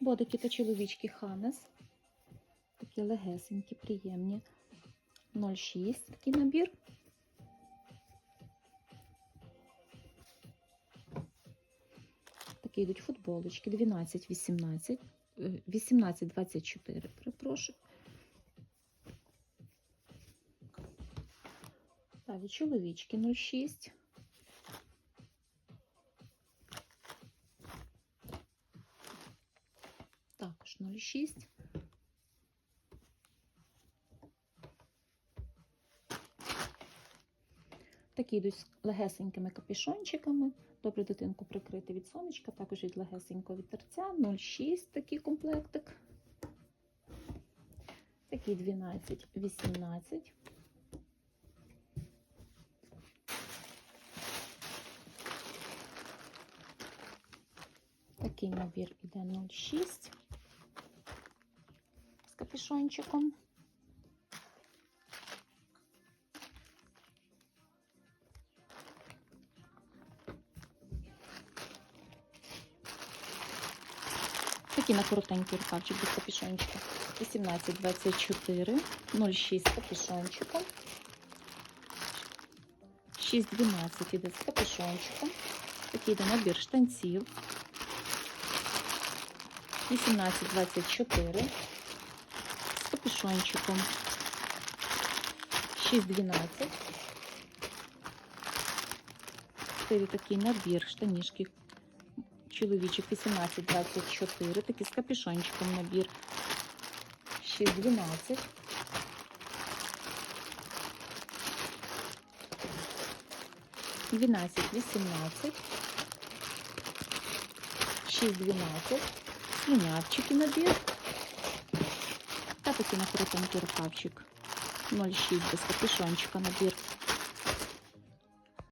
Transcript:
Бодики та чоловічки Ханес. Такі легесенькі, приємні. 0,6 такий набір. Такі йдуть футболочки 12, 18, е, 18, 24, перепрошую. Далі чоловічки 0,6. Також 0,6. Такі йдуть з легесенькими капішончиками. Добре дитинку прикрити від сонечка, також від легесенького вітерця. 0,6 такий комплектик. Такий 12, 18. Такий набір іде 0,6 з капюшончиком. Такий на коротенький рукавчик без капюшончика. 18-24, 0,6 з капюшончиком. 6-12 іде з капюшончиком. Такий йде набір штанців. 18-24 з капюшончиком. 6-12. Це такий набір штанішки чоловічих 18-24, такий з капюшончиком набір 6-12. Двенадцать, вісімнадцять, шість, дванадцять, свинявчики набір. Та такий на коротенький рукавчик. 0,6 без капюшончика набір.